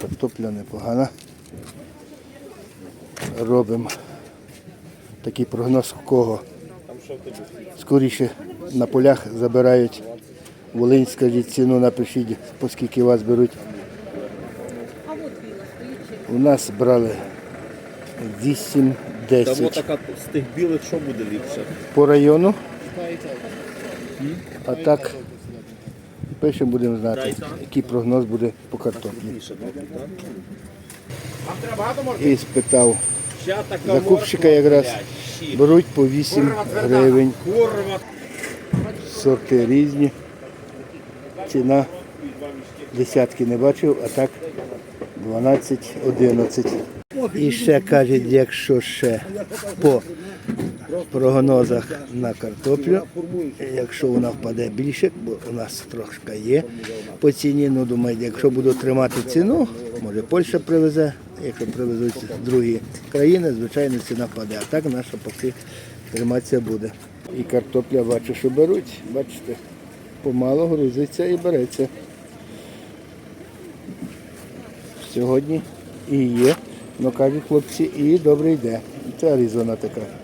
Картопля непогана. Робимо такий прогноз в кого. Скоріше на полях забирають Волинь, скажіть ціну, напишіть, по скільки вас беруть. У нас брали 8-10 Там така з тих білих, що буде ліпше? по району. А так пишемо, будемо знати, який прогноз буде по картоплі. І спитав закупщика якраз беруть по 8 гривень. Сорти різні. Ціна десятки не бачив, а так 12-11. І ще кажуть, якщо ще по прогнозах на картоплю, якщо вона впаде більше, бо у нас трошки є по ціні, ну думаю, якщо буду тримати ціну, може Польща привезе, якщо привезуть другі країни, звичайно ціна впаде. А так наша поки триматися буде. І картопля бачу, що беруть, бачите, помало грузиться і береться. Сьогодні і є, ну кажуть хлопці, і добре йде. Це Аризона така.